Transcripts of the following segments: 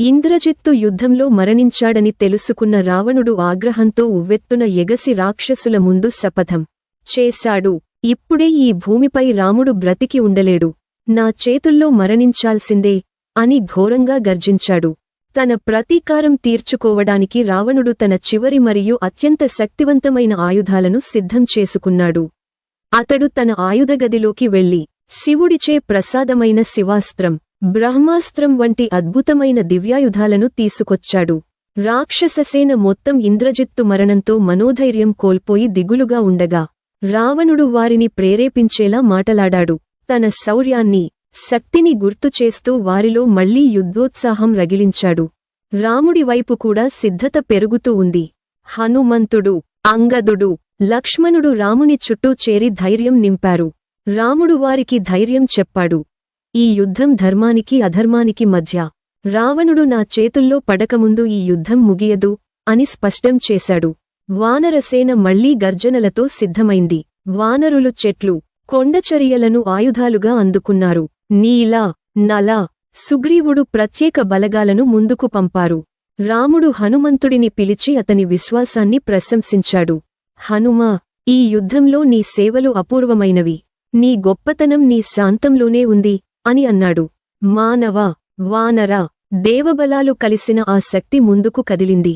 ఇంద్రజిత్తు యుద్ధంలో మరణించాడని తెలుసుకున్న రావణుడు ఆగ్రహంతో ఉవ్వెత్తున ఎగసి రాక్షసుల ముందు శపథం చేశాడు. ఇప్పుడే ఈ భూమిపై రాముడు బ్రతికి ఉండలేడు. నా చేతుల్లో మరణించాల్సిందే అని ఘోరంగా గర్జించాడు. తన ప్రతీకారం తీర్చుకోవడానికి రావణుడు తన చివరి మరియు అత్యంత శక్తివంతమైన ఆయుధాలను సిద్ధం చేసుకున్నాడు. అతడు తన ఆయుధగదిలోకి వెళ్ళి శివుడిచే ప్రసాదమైన శివాస్త్రం బ్రహ్మాస్త్రం వంటి అద్భుతమైన దివ్యాయుధాలను తీసుకొచ్చాడు. రాక్షససేన మొత్తం ఇంద్రజిత్తు మరణంతో మనోధైర్యం కోల్పోయి దిగులుగా ఉండగా రావణుడు వారిని ప్రేరేపించేలా మాటలాడాడు. తన శౌర్యాన్ని శక్తిని గుర్తుచేస్తూ వారిలో మళ్ళీ యుద్ధోత్సాహం రగిలించాడు. రాముడి వైపు కూడా సిద్ధత పెరుగుతూ ఉంది. హనుమంతుడు అంగదుడు లక్ష్మణుడు రాముని చుట్టూ చేరి ధైర్యం నింపారు. రాముడు వారికి ధైర్యం చెప్పాడు. ఈ యుద్ధం ధర్మానికి అధర్మానికి మధ్య. రావణుడు నా చేతుల్లో పడకముందు ఈ యుద్ధం ముగియదు అని స్పష్టం చేశాడు. వానరసేన మళ్ళీ గర్జనలతో సిద్ధమైంది. వానరులు చెట్లు కొండచరియలను ఆయుధాలుగా అందుకున్నారు. నీల నల సుగ్రీవుడు ప్రత్యేక బలగాలను ముందుకు పంపారు. రాముడు హనుమంతుడిని పిలిచి అతని విశ్వాసాన్ని ప్రశంసించాడు. హనుమా ఈ యుద్ధంలో నీ సేవలు అపూర్వమైనవి. నీ గొప్పతనం నీ శాంతంలోనే ఉంది. అని అన్నాడు. మానవ వానర దేవబలాలు కలిసిన ఆ శక్తి ముందుకు కదిలింది.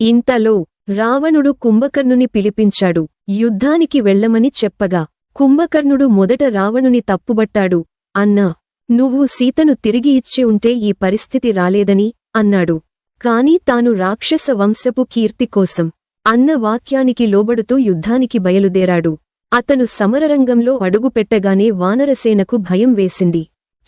ఇంతలో రావణుడు కుంభకర్ణుని పిలిపించాడు. యుద్ధానికి వెళ్ళమని చెప్పగా కుంభకర్ణుడు మొదట రావణుని తప్పుబట్టాడు. అన్నా నువ్వు సీతను తిరిగి ఇచ్చి ఉంటే ఈ పరిస్థితి రాలేదని అన్నాడు. కాని తాను రాక్షస వంశపు కీర్తి కోసం అన్న వాక్యానికి లోబడుతూ యుద్ధానికి బయలుదేరాడు. అతను సమరరంగంలో అడుగుపెట్టగానే వానరసేనకు భయం వేసింది.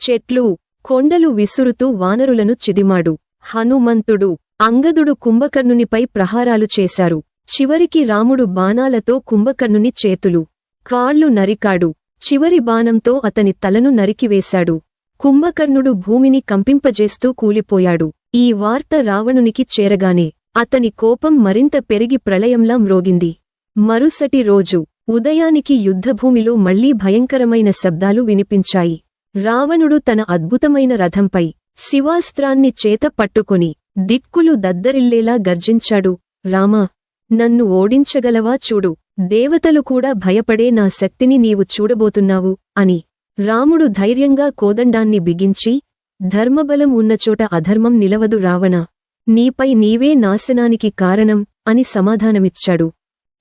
చెట్లు కొండలు విసురుతూ వానరులను చిదిమాడు. హనుమంతుడు అంగదుడు కుంభకర్ణునిపై ప్రహారాలు చేశారు. చివరికి రాముడు బాణాలతో కుంభకర్ణుని చేతులు కాళ్ళు నరికాడు. చివరి బాణంతో అతని తలను నరికివేశాడు. కుంభకర్ణుడు భూమిని కంపింపజేస్తూ కూలిపోయాడు. ఈ వార్త రావణునికి చేరగానే అతని కోపం మరింత పెరిగి ప్రళయంలా మ్రోగింది. మరుసటి రోజు ఉదయానికి యుద్ధభూమిలో మళ్ళీ భయంకరమైన శబ్దాలు వినిపించాయి. రావణుడు తన అద్భుతమైన రథంపై శివాస్త్రాన్ని చేత పట్టుకుని దిక్కులు దద్దరిల్లేలా గర్జించాడు. రామా నన్ను ఓడించగలవా చూడు దేవతలు కూడా భయపడే నా శక్తిని నీవు చూడబోతున్నావు అని రాముడు ధైర్యంగా కోదండాన్ని బిగించి ధర్మబలం ఉన్నచోట అధర్మం నిలవదు రావణ నీపై నీవే నాశనానికి కారణం అని సమాధానమిచ్చాడు.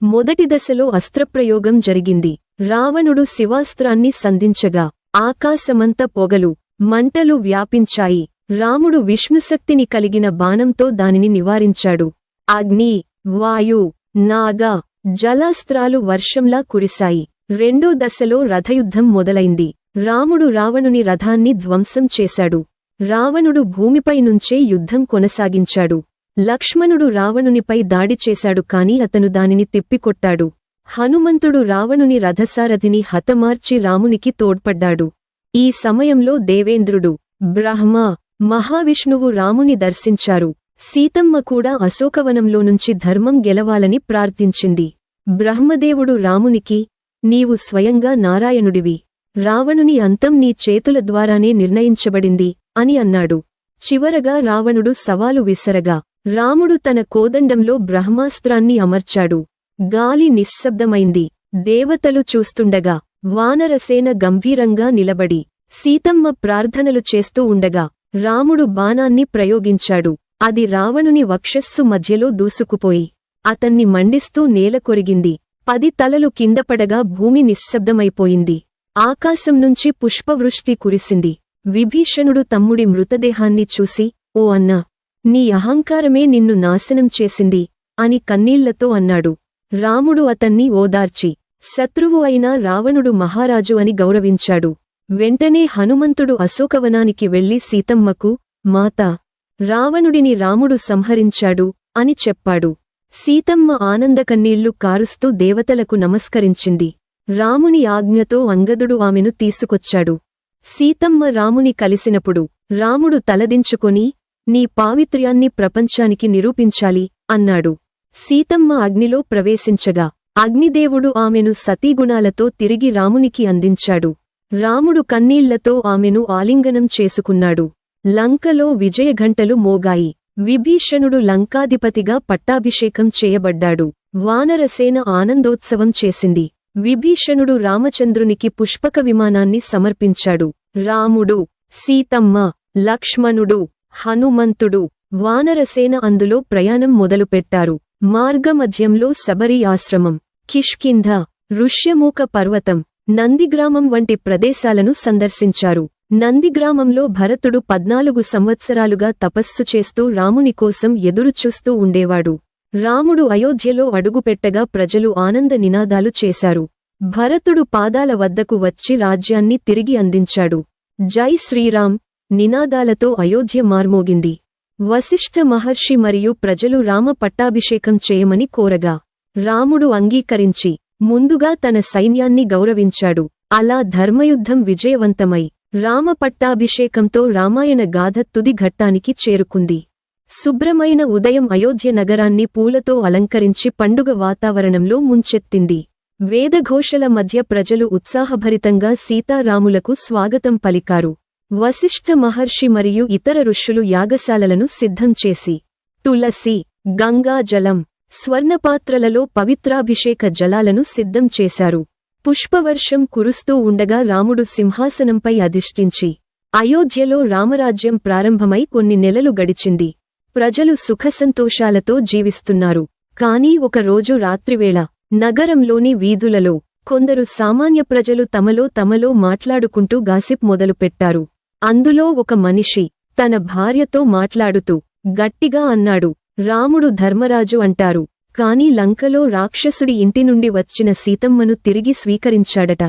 మొదటి దశలో అస్త్రప్రయోగం జరిగింది. రావణుడు శివాస్త్రాన్ని సంధించగా ఆకాశమంత పొగలు మంటలు వ్యాపించాయి. రాముడు విష్ణుశక్తిని కలిగిన బాణంతో దానిని నివారించాడు. అగ్ని వాయు నాగ జలాస్త్రాలు వర్షంలా కురిశాయి. రెండో దశలో రథయుద్ధం మొదలైంది. రాముడు రావణుని రథాన్ని ధ్వంసం చేశాడు. రావణుడు భూమిపై నుంచే యుద్ధం కొనసాగించాడు. లక్ష్మణుడు రావణునిపై దాడి చేశాడు కాని అతను దానిని తిప్పికొట్టాడు. హనుమంతుడు రావణుని రథసారథిని హతమార్చి రామునికి తోడ్పడ్డాడు. ఈ సమయంలో దేవేంద్రుడు బ్రహ్మ మహావిష్ణువు రాముని దర్శించారు. సీతమ్మ కూడా అశోకవనంలో నుంచి ధర్మం గెలవాలని ప్రార్థించింది. బ్రహ్మదేవుడు రామునికి నీవు స్వయంగా నారాయణుడివి. రావణుని అంతం నీ చేతుల ద్వారానే నిర్ణయించబడింది అని అన్నాడు. చివరగా రావణుడు సవాలు విసరగా రాముడు తన కోదండంలో బ్రహ్మాస్త్రాన్ని అమర్చాడు. గాలి నిశ్శబ్దమైంది. దేవతలు చూస్తుండగా వానరసేన గంభీరంగా నిలబడి సీతమ్మ ప్రార్థనలు చేస్తూ ఉండగా రాముడు బాణాన్ని ప్రయోగించాడు. అది రావణుని వక్షస్సు మధ్యలో దూసుకుపోయి అతన్ని మండిస్తూ నేలకొరిగింది పది తలలు కిందపడగా భూమి నిశ్శబ్దమైపోయింది. ఆకాశం నుంచి పుష్పవృష్టి కురిసింది. విభీషణుడు తమ్ముడి మృతదేహాన్ని చూసి ఓ అన్నా నీ అహంకారమే నిన్ను నాశనం చేసింది అని కన్నీళ్ళతో అన్నాడు. రాముడు అతన్ని ఓదార్చి శత్రువు అయిన రావణుడు మహారాజు అని గౌరవించాడు. వెంటనే హనుమంతుడు అశోకవనానికి వెళ్ళి సీతమ్మకు మాతా రావణుడిని రాముడు సంహరించాడు అని చెప్పాడు. సీతమ్మ ఆనందకన్నీళ్ళు కారుస్తూ దేవతలకు నమస్కరించింది. రాముని ఆజ్ఞతో అంగదుడు ఆమెను తీసుకొచ్చాడు. సీతమ్మ రాముని కలిసినప్పుడు రాముడు తలదించుకొని నీ పావిత్ర్యాన్ని ప్రపంచానికి నిరూపించాలి అన్నాడు. సీతమ్మ అగ్నిలో ప్రవేశించగా అగ్నిదేవుడు ఆమెను సతీగుణాలతో తిరిగి రామునికి అందించాడు. రాముడు కన్నీళ్ళతో ఆమెను ఆలింగనం చేసుకున్నాడు. లంకలో విజయఘంటలు మోగాయి. విభీషణుడు లంకాధిపతిగా పట్టాభిషేకం చేయబడ్డాడు. వానరసేన ఆనందోత్సవం చేసింది. విభీషణుడు రామచంద్రునికి పుష్పక విమానాన్ని సమర్పించాడు. రాముడు సీతమ్మ లక్ష్మణుడు హనుమంతుడు వానరసేన అందులో ప్రయాణం మొదలుపెట్టారు. మార్గమధ్యంలో శబరి ఆశ్రమం కిష్కింధ ఋష్యమూక పర్వతం నందిగ్రామం వంటి ప్రదేశాలను సందర్శించారు. నందిగ్రామంలో భరతుడు పద్నాలుగు సంవత్సరాలుగా తపస్సు చేస్తూ రాముని కోసం ఎదురుచూస్తూ ఉండేవాడు. రాముడు అయోధ్యలో అడుగుపెట్టగా ప్రజలు ఆనంద నినాదాలు చేశారు. భరతుడు పాదాల వద్దకు వచ్చి రాజ్యాన్ని తిరిగి అందించాడు. జై శ్రీరామ్ నినాదాలతో అయోధ్య మార్మోగింది. వశిష్ఠ మహర్షి మరియు ప్రజలు రామ పట్టాభిషేకం చేయమని కోరగా రాముడు అంగీకరించి ముందుగా తన సైన్యాన్ని గౌరవించాడు. అలా ధర్మయుద్ధం విజయవంతమై రామ పట్టాభిషేకంతో రామాయణ గాథ తుది ఘట్టానికి చేరుకుంది. శుభ్రమైన ఉదయం అయోధ్య నగరాన్ని పూలతో అలంకరించి పండుగ వాతావరణంలో ముంచెత్తింది. వేదఘోషల మధ్య ప్రజలు ఉత్సాహభరితంగా సీతారాములకు స్వాగతం పలికారు. వశిష్ఠ మహర్షి మరియు ఇతర ఋషులు యాగశాలలను సిద్ధం చేసి తులసి గంగా జలం స్వర్ణపాత్రలలో పవిత్రాభిషేక జలాలను సిద్ధం చేశారు. పుష్పవర్షం కురుస్తూ ఉండగా రాముడు సింహాసనంపై అధిష్ఠించి అయోధ్యలో రామరాజ్యం ప్రారంభమై కొన్ని నెలలు గడిచింది. ప్రజలు సుఖసంతోషాలతో జీవిస్తున్నారు. కాని ఒకరోజు రాత్రివేళ నగరంలోని వీధులలో కొందరు సామాన్య ప్రజలు తమలో తమలో మాట్లాడుకుంటూ గాసిప్ మొదలుపెట్టారు. అందులో ఒక మనిషి తన భార్యతో మాట్లాడుతూ గట్టిగా అన్నాడు రాముడు ధర్మరాజు అంటారు కాని లంకలో రాక్షసుడి ఇంటి నుండి వచ్చిన సీతమ్మను తిరిగి స్వీకరించాడట.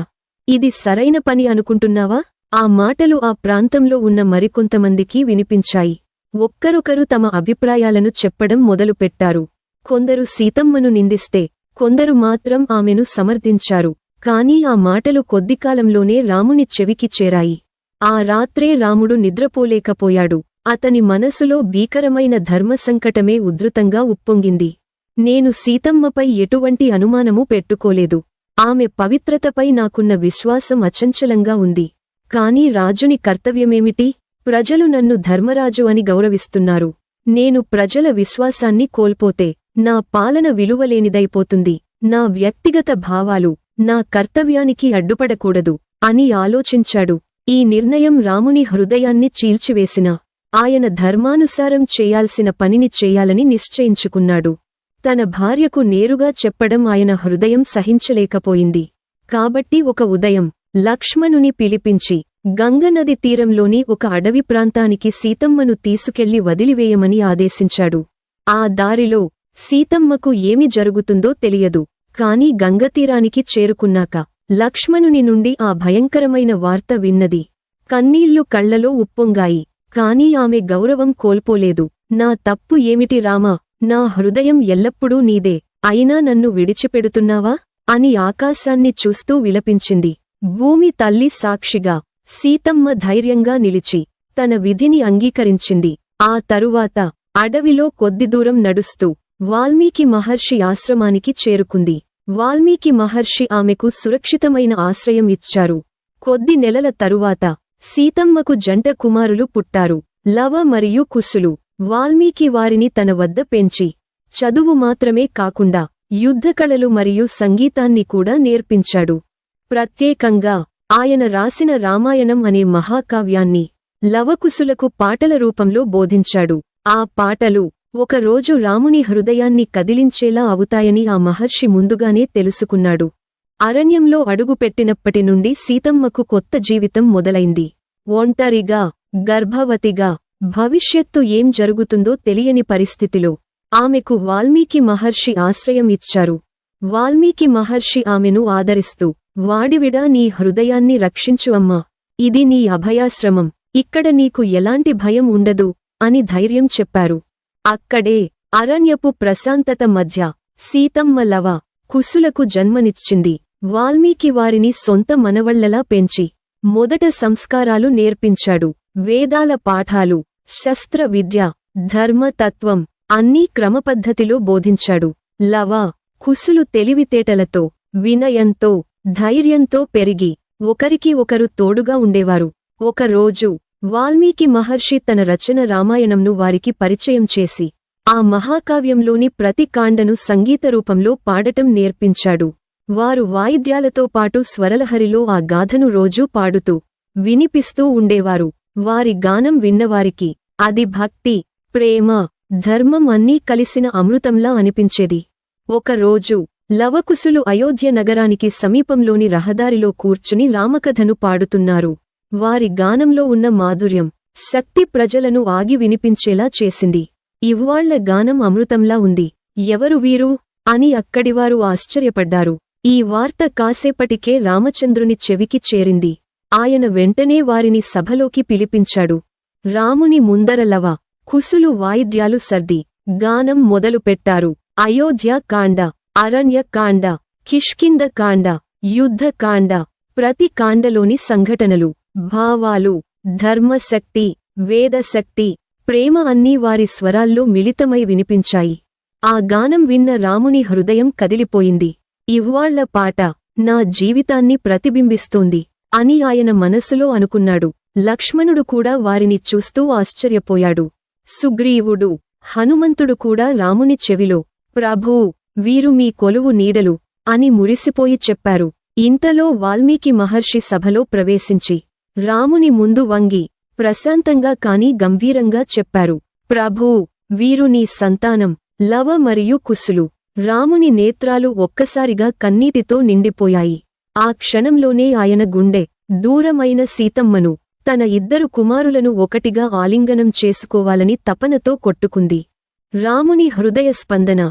ఇది సరైన పని అనుకుంటున్నావా? ఆ మాటలు ఆ ప్రాంతంలో ఉన్న మరికొంతమందికి వినిపించాయి. ఒక్కరొకరు తమ అభిప్రాయాలను చెప్పడం మొదలుపెట్టారు. కొందరు సీతమ్మను నిందిస్తే కొందరు మాత్రం ఆమెను సమర్థించారు కాని ఆ మాటలు కొద్దికాలంలోనే రాముని చెవికి చేరాయి. ఆ రాత్రే రాముడు నిద్రపోలేకపోయాడు. అతని మనసులో భీకరమైన ధర్మసంకటమే ఉధృతంగా ఉప్పొంగింది. నేను సీతమ్మపై ఎటువంటి అనుమానమూ పెట్టుకోలేదు. ఆమె పవిత్రతపై నాకున్న విశ్వాసం అచంచలంగా ఉంది. కాని రాజుని కర్తవ్యమేమిటి? ప్రజలు నన్ను ధర్మరాజు అని గౌరవిస్తున్నారు. నేను ప్రజల విశ్వాసాన్ని కోల్పోతే నా పాలన విలువలేనిదైపోతుంది. నా వ్యక్తిగత భావాలు నా కర్తవ్యానికి అడ్డుపడకూడదు అని ఆలోచించాడు. ఈ నిర్ణయం రాముని హృదయాన్ని చీల్చివేసిన. ఆయన ధర్మానుసారం చేయాల్సిన పనిని చేయాలని నిశ్చయించుకున్నాడు. తన భార్యకు నేరుగా చెప్పడం ఆయన హృదయం సహించలేకపోయింది. కాబట్టి ఒక ఉదయం లక్ష్మణుని పిలిపించి గంగనది తీరంలోని ఒక అడవి ప్రాంతానికి సీతమ్మను తీసుకెళ్ళి వదిలివేయమని ఆదేశించాడు. ఆ దారిలో సీతమ్మకు ఏమి జరుగుతుందో తెలియదు కాని గంగతీరానికి చేరుకున్నాక లక్ష్మణుని నుండి ఆ భయంకరమైన వార్త విన్నది. కన్నీళ్ళు కళ్ళలో ఉప్పొంగాయి. కాని ఆమె గౌరవం కోల్పోలేదు. నా తప్పు ఏమిటి రామా? నా హృదయం ఎల్లప్పుడూ నీదే. అయినా నన్ను విడిచిపెడుతున్నావా? అని ఆకాశాన్ని చూస్తూ విలపించింది. భూమి తల్లి సాక్షిగా సీతమ్మ ధైర్యంగా నిలిచి తన విధిని అంగీకరించింది. ఆ తరువాత అడవిలో కొద్ది దూరం నడుస్తూ వాల్మీకి మహర్షి ఆశ్రమానికి చేరుకుంది. వాల్మీకి మహర్షి ఆమెకు సురక్షితమైన ఆశ్రయం ఇచ్చారు. కొద్ది నెలల తరువాత సీతమ్మకు జంట కుమారులు పుట్టారు. లవ మరియు కుసులు వాల్మీకి వారిని తన వద్ద పెంచి చదువు మాత్రమే కాకుండా యుద్ధకళలు మరియు సంగీతాన్ని కూడా నేర్పించాడు. ప్రత్యేకంగా ఆయన రాసిన రామాయణం అనే మహాకావ్యాన్ని లవకుశులకు పాటల రూపంలో బోధించాడు. ఆ పాటలు ఒకరోజు రాముని హృదయాన్ని కదిలించేలా అవుతాయని ఆ మహర్షి ముందుగానే తెలుసుకున్నాడు. అరణ్యంలో అడుగుపెట్టినప్పటి నుండి సీతమ్మకు కొత్త జీవితం మొదలైంది. ఒంటరిగా గర్భవతిగా భవిష్యత్తు ఏం జరుగుతుందో తెలియని పరిస్థితిలో ఆమెకు వాల్మీకి మహర్షి ఆశ్రయం ఇచ్చారు. వాల్మీకి మహర్షి ఆమెను ఆదరిస్తూ వాడివిడా నీ హృదయాన్ని రక్షించు అమ్మా. ఇది నీ అభయాశ్రమం. ఇక్కడ నీకు ఎలాంటి భయం ఉండదు అని ధైర్యం చెప్పారు. అక్కడే అరణ్యపు ప్రశాంతత మధ్య సీతమ్మ లవ కుసులకు జన్మనిచ్చింది. వాల్మీకి వారిని సొంత మనవళ్ళలా పెంచి మొదట సంస్కారాలు నేర్పించాడు. వేదాల పాఠాలు శస్త్ర విద్య ధర్మతత్వం అన్నీ క్రమపద్ధతిలో బోధించాడు. లవ కుసులు తెలివితేటలతో వినయంతో ధైర్యంతో పెరిగి ఒకరికి ఒకరు తోడుగా ఉండేవారు. ఒకరోజు వాల్మీకి మహర్షి తన రచన రామాయణంను వారికి పరిచయం చేసి ఆ మహాకావ్యంలోని ప్రతి కాండను సంగీత రూపంలో పాడటం నేర్పించాడు. వారు వాయిద్యాలతో పాటు స్వరలహరిలో ఆ గాథను రోజూ పాడుతూ వినిపిస్తూ ఉండేవారు. వారి గానం విన్నవారికి అది భక్తి ప్రేమ ధర్మం అన్నీ కలిసిన అమృతంలా అనిపించేది. ఒకరోజు లవకుశులు అయోధ్య నగరానికి సమీపంలోని రహదారిలో కూర్చుని రామకథను పాడుతున్నారు. వారి గానంలో ఉన్న మాధుర్యం శక్తి ప్రజలను ఆగి వినిపించేలా చేసింది. ఇవ్వాళ్ళ గానం అమృతంలా ఉంది. ఎవరు వీరు? అని అక్కడివారు ఆశ్చర్యపడ్డారు. ఈ వార్త కాసేపటికే రామచంద్రుని చెవికి చేరింది. ఆయన వెంటనే వారిని సభలోకి పిలిపించాడు. రాముని ముందరలవ కుసులు వాయిద్యాలు సర్ది గానం మొదలుపెట్టారు అయోధ్య కాండ అరణ్య కాండ కిష్కింద కాండ యుద్ధ కాండ ప్రతి కాండలోని సంఘటనలు. భావాలు ధర్మశక్తి వేదశక్తి ప్రేమ అన్నీ వారి స్వరాల్లో మిళితమై వినిపించాయి. ఆ గానం విన్న రాముని హృదయం కదిలిపోయింది. ఇవ్వాళ్ళ పాట నా జీవితాన్ని ప్రతిబింబిస్తోంది అని ఆయన మనసులో అనుకున్నాడు. లక్ష్మణుడు కూడా వారిని చూస్తూ ఆశ్చర్యపోయాడు. సుగ్రీవుడు హనుమంతుడు కూడా రాముని చెవిలో ప్రభూ వీరు మీ కొలువు నీడలు అని మురిసిపోయి చెప్పారు. ఇంతలో వాల్మీకి మహర్షి సభలో ప్రవేశించి రాముని ముందు వంగి ప్రశాంతంగా కాని గంభీరంగా చెప్పారు ప్రభూ వీరు నీ సంతానం లవ మరియు కుసులు రాముని నేత్రాలు ఒక్కసారిగా కన్నీటితో నిండిపోయాయి. ఆ క్షణంలోనే ఆయన గుండె దూరమైన సీతమ్మను తన ఇద్దరు కుమారులను ఒకటిగా ఆలింగనం చేసుకోవాలని తపనతో కొట్టుకుంది. రాముని హృదయ స్పందన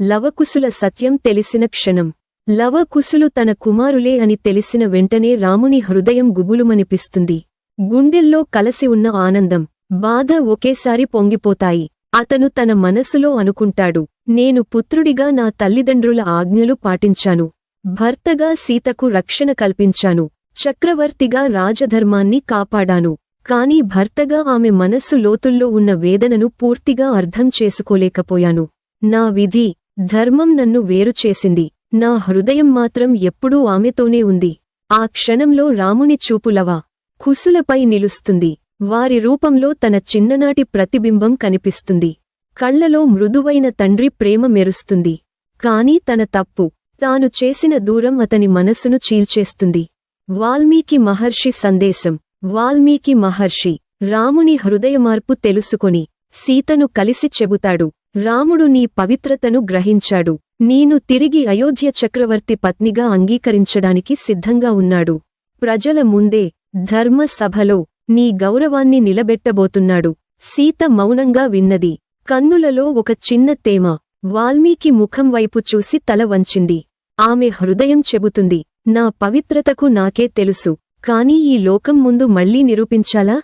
లవకుశుల సత్యం తెలిసిన క్షణం. లవకుశులు తన కుమారులే అని తెలిసిన వెంటనే రాముని హృదయం గుబులుమనిపిస్తుంది. గుండెల్లో కలసి ఉన్న ఆనందం బాధ ఒకేసారి పొంగిపోతాయి. అతను తన మనసులో అనుకుంటాడు నేను పుత్రుడిగా నా తల్లిదండ్రుల ఆజ్ఞలు పాటించాను. భర్తగా సీతకు రక్షణ కల్పించాను. చక్రవర్తిగా రాజధర్మాన్ని కాపాడాను. కాని భర్తగా ఆమె మనస్సు లోతుల్లో ఉన్న వేదనను పూర్తిగా అర్థం చేసుకోలేకపోయాను. నా విధి ధర్మం నన్ను వేరు చేసింది. నా హృదయం మాత్రం ఎప్పుడూ ఆమెతోనే ఉంది. ఆ క్షణంలో రాముని చూపులవా కుసులపై నిలుస్తుంది. వారి రూపంలో తన చిన్ననాటి ప్రతిబింబం కనిపిస్తుంది. కళ్ళలో మృదువైన తండ్రి ప్రేమ మెరుస్తుంది. కాని తన తప్పు తాను చేసిన దూరం అతని మనసును చీల్చేస్తుంది. వాల్మీకి మహర్షి సందేశం వాల్మీకి మహర్షి రాముని హృదయమార్పు తెలుసుకొని సీతను కలిసి చెబుతాడు. రాముడు నీ పవిత్రతను గ్రహించాడు. నేను తిరిగి అయోధ్య చక్రవర్తి పత్నిగా అంగీకరించడానికి సిద్ధంగా ఉన్నాడు. ప్రజల ముందే ధర్మ సభలో నీ గౌరవాన్ని నిలబెట్టబోతున్నాడు. సీత మౌనంగా విన్నది. కన్నులలో ఒక చిన్న తేమ వాల్మీకి ముఖం వైపు చూసి తల వంచింది. ఆమె హృదయం చెబుతుంది నా పవిత్రతకు నాకే తెలుసు. కాని ఈ లోకం ముందు మళ్ళీ నిరూపించాలా?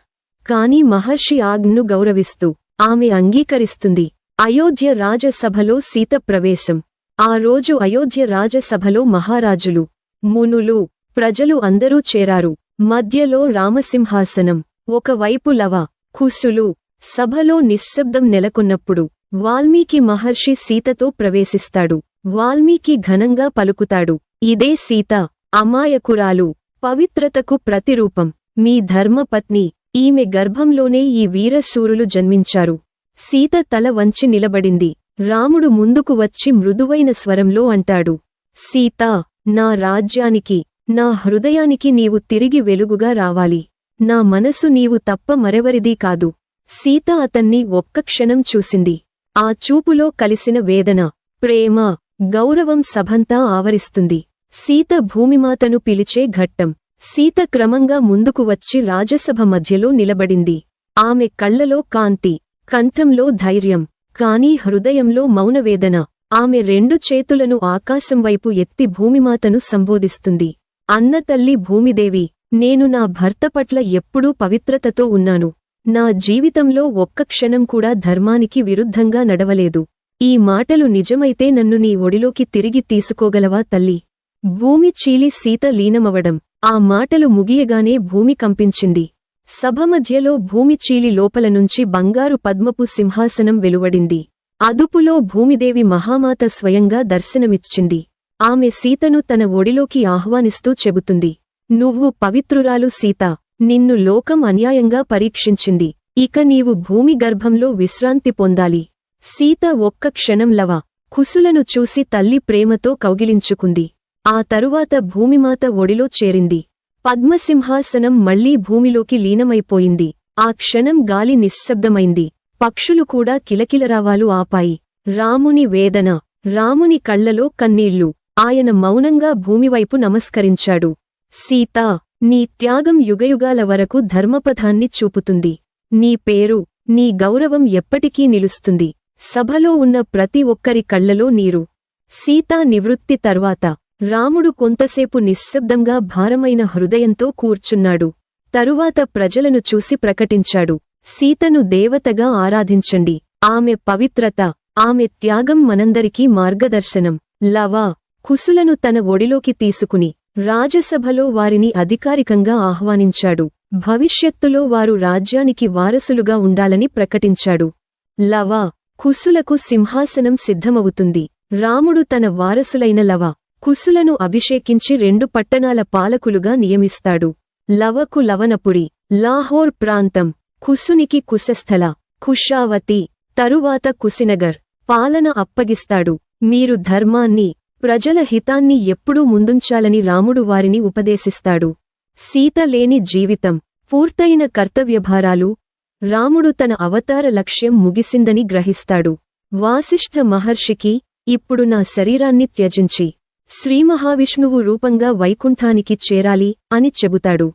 కాని మహర్షి ఆజ్ఞను గౌరవిస్తూ ఆమె అంగీకరిస్తుంది. అయోధ్య రాజసభలో సీత ప్రవేశం. ఆ రోజు అయోధ్య రాజసభలో మహారాజులు మునులు ప్రజలు అందరూ చేరారు. మధ్యలో రామసింహాసనం ఒకవైపు లవ కుసులు సభలో నిశ్శబ్దం నెలకొన్నప్పుడు వాల్మీకి మహర్షి సీతతో ప్రవేశిస్తాడు. వాల్మీకి ఘనంగా పలుకుతాడు. ఇదే సీత అమాయకురాలు పవిత్రతకు ప్రతిరూపం. మీ ధర్మపత్ని ఈమె గర్భంలోనే ఈ వీరశూరులు జన్మించారు. సీత తల వంచి నిలబడింది. రాముడు ముందుకు వచ్చి మృదువైన స్వరంలో అంటాడు సీతా నా రాజ్యానికి నా హృదయానికి నీవు తిరిగి వెలుగుగా రావాలి. నా మనసు నీవు తప్ప మరెవరిదీ కాదు. సీత అతన్ని ఒక్క క్షణం చూసింది. ఆ చూపులో కలిసిన వేదన ప్రేమ గౌరవం సభంతా ఆవరిస్తుంది. సీత భూమిమాతను పిలిచే ఘట్టం. సీత క్రమంగా ముందుకు వచ్చి రాజసభ మధ్యలో నిలబడింది. ఆమె కళ్ళలో కాంతి కంఠంలో ధైర్యం. కాని హృదయంలో మౌనవేదన. ఆమె రెండు చేతులను ఆకాశం వైపు ఎత్తి భూమిమాతను సంబోధిస్తుంది. అన్నతల్లి భూమిదేవి నేను నా భర్త పట్ల ఎప్పుడూ పవిత్రతతో ఉన్నాను. నా జీవితంలో ఒక్క క్షణం కూడా ధర్మానికి విరుద్ధంగా నడవలేదు. ఈ మాటలు నిజమైతే నన్ను నీ ఒడిలోకి తిరిగి తీసుకోగలవా తల్లి? భూమి చీలి సీత లీనమవడం. ఆ మాటలు ముగియగానే భూమి కంపించింది. సభ మధ్యలో భూమి చీలి లోపల నుంచి బంగారు పద్మపు సింహాసనం వెలువడింది. అదుపులో భూమిదేవి మహామాత స్వయంగా దర్శనమిచ్చింది. ఆమె సీతను తన ఒడిలోకి ఆహ్వానిస్తూ చెబుతుంది. నువ్వు పవిత్రురాలు సీత. నిన్ను లోకం అన్యాయంగా పరీక్షించింది. ఇక నీవు భూమి గర్భంలో విశ్రాంతి పొందాలి. సీత ఒక్క క్షణం లవ. కుసులను చూసి తల్లి ప్రేమతో కౌగిలించుకుంది. ఆ తరువాత భూమిమాత ఒడిలో చేరింది. పద్మసింహాసనం మళ్ళీ భూమిలోకి లీనమైపోయింది. ఆ క్షణం గాలి నిశ్శబ్దమైంది. పక్షులు కూడా కిలకిలరావాలు ఆపాయి. రాముని వేదన. రాముని కళ్ళలో కన్నీళ్ళు. ఆయన మౌనంగా భూమివైపు నమస్కరించాడు. సీతా నీ త్యాగం యుగయుగాల వరకు ధర్మపథాన్ని చూపుతుంది. నీ పేరు నీ గౌరవం ఎప్పటికీ నిలుస్తుంది. సభలో ఉన్న ప్రతి ఒక్కరి కళ్ళలో నీరు. సీతా నివృత్తి తర్వాత రాముడు కొంతసేపు నిశ్శబ్దంగా భారమైన హృదయంతో కూర్చున్నాడు. తరువాత ప్రజలను చూసి ప్రకటించాడు. సీతను దేవతగా ఆరాధించండి. ఆమె పవిత్రత ఆమె త్యాగం మనందరికీ మార్గదర్శనం. లవా కుసులను తన ఒడిలోకి తీసుకుని రాజసభలో వారిని అధికారికంగా ఆహ్వానించాడు. భవిష్యత్తులో వారు రాజ్యానికి వారసులుగా ఉండాలని ప్రకటించాడు. లవ కుసులకు సింహాసనం సిద్ధమవుతుంది. రాముడు తన వారసులైన లవ కుసులను అభిషేకించి రెండు పట్టణాల పాలకులుగా నియమిస్తాడు. లవకు లవనపురి లాహోర్ ప్రాంతం కుసునికి కుశస్థల కుషావతి తరువాత కుసినగర్ పాలన అప్పగిస్తాడు. మీరు ధర్మాన్ని ప్రజల హితాన్ని ఎప్పుడూ ముందుంచాలని రాముడు వారిని ఉపదేశిస్తాడు. సీత లేని జీవితం పూర్తయిన కర్తవ్యభారాలు రాముడు తన అవతార లక్ష్యం ముగిసిందని గ్రహిస్తాడు. వాసిష్ఠ మహర్షికి ఇప్పుడు నా శరీరాన్ని త్యజించి శ్రీమహావిష్ణువు రూపంగా వైకుంఠానికి చేరాలి అని చెబుతాడు.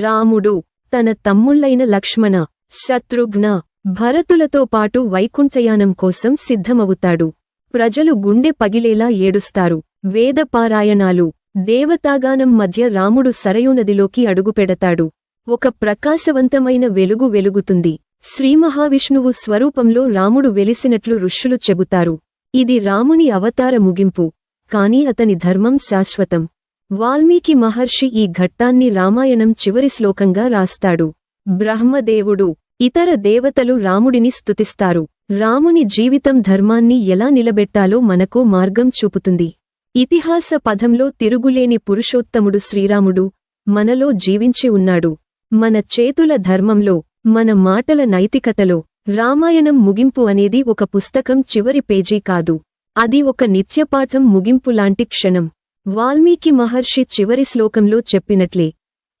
రాముడు తన తమ్ముళ్ళైన లక్ష్మణ శత్రుఘ్న భరతులతో పాటు వైకుంఠయానం కోసం సిద్ధమవుతాడు. ప్రజలు గుండె పగిలేలా ఏడుస్తారు. వేదపారాయణాలు దేవతాగానం మధ్య రాముడు సరయూనదిలోకి అడుగుపెడతాడు. ఒక ప్రకాశవంతమైన వెలుగు వెలుగుతుంది. శ్రీమహావిష్ణువు స్వరూపంలో రాముడు వెలిసినట్లు ఋషులు చెబుతారు. ఇది రాముని అవతార ముగింపు. కాని అతని ధర్మం శాశ్వతం. వాల్మీకి మహర్షి ఈ ఘట్టాన్ని రామాయణం చివరి శ్లోకంగా రాస్తాడు. బ్రహ్మదేవుడు ఇతర దేవతలు రాముడిని స్తుతిస్తారు. రాముని జీవితం ధర్మాన్ని ఎలా నిలబెట్టాలో మనకో మార్గం చూపుతుంది. ఇతిహాస పదంలో తిరుగులేని పురుషోత్తముడు శ్రీరాముడు మనలో జీవించి ఉన్నాడు. మన చేతుల ధర్మంలో మన మాటల నైతికతలో రామాయణం ముగింపు అనేది ఒక పుస్తకం చివరి పేజీ కాదు. అది ఒక నిత్యపాఠం ముగింపులాంటి క్షణం. వాల్మీకి మహర్షి చివరి శ్లోకంలో చెప్పినట్లే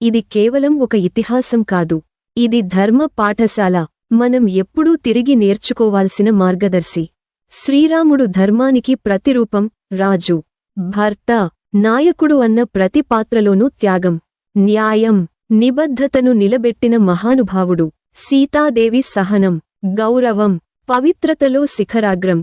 ఇది కేవలం ఒక ఇతిహాసం కాదు. ఇది ధర్మ పాఠశాల. మనం ఎప్పుడూ తిరిగి నేర్చుకోవాల్సిన మార్గదర్శి. శ్రీరాముడు ధర్మానికి ప్రతిరూపం రాజు భర్త నాయకుడు అన్న ప్రతి పాత్రలోనూ త్యాగం న్యాయం నిబద్ధతను నిలబెట్టిన మహానుభావుడు. సీతాదేవి సహనం గౌరవం పవిత్రతలో శిఖరాగ్రం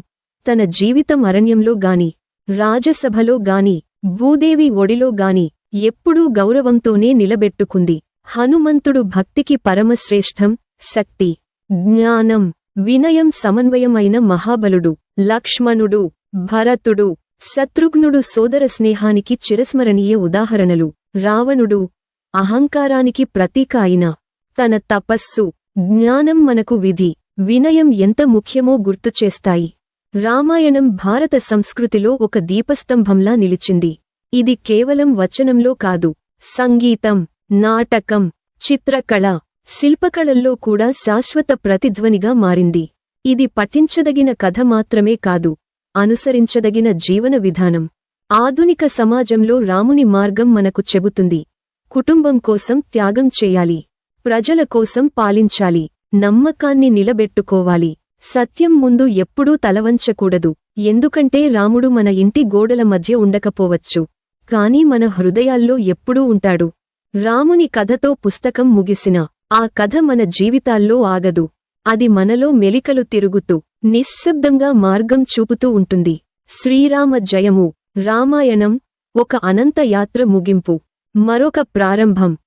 తన జీవితం అరణ్యంలో గాని రాజసభలో గాని భూదేవి ఒడిలో గాని ఎప్పుడూ గౌరవంతోనే నిలబెట్టుకుంది. హనుమంతుడు భక్తికి పరమశ్రేష్టం శక్తి జ్ఞానం వినయం సమన్వయమైన మహాబలుడు లక్ష్మణుడు భరతుడు శత్రుఘ్నుడు సోదర స్నేహానికి చిరస్మరణీయ ఉదాహరణలు. రావణుడు అహంకారానికి ప్రతీక అయిన తన తపస్సు జ్ఞానం మనకు విధి వినయం ఎంత ముఖ్యమో గుర్తుచేస్తాయి. రామాయణం భారత సంస్కృతిలో ఒక దీపస్తంభంలా నిలిచింది. ఇది కేవలం వచనంలో కాదు సంగీతం నాటకం చిత్రకళ శిల్పకళల్లో కూడా శాశ్వత ప్రతిధ్వనిగా మారింది. ఇది పఠించదగిన కథ మాత్రమే కాదు అనుసరించదగిన జీవన విధానం. ఆధునిక సమాజంలో రాముని మార్గం మనకు చెబుతుంది. కుటుంబం కోసం త్యాగం చేయాలి. ప్రజల కోసం పాలించాలి. నమ్మకాన్ని నిలబెట్టుకోవాలి. సత్యం ముందు ఎప్పుడూ తలవంచకూడదు. ఎందుకంటే రాముడు మన ఇంటి గోడల మధ్య ఉండకపోవచ్చు. కాని మన హృదయాల్లో ఎప్పుడూ ఉంటాడు. రాముని కథతో పుస్తకం ముగిసిన ఆ కథ మన జీవితాల్లో ఆగదు. అది మనలో మెలికలు తిరుగుతూ నిశ్శబ్దంగా మార్గం చూపుతూ ఉంటుంది. శ్రీరామ జయము రామాయణం ఒక అనంత యాత్ర ముగింపు మరొక ప్రారంభం.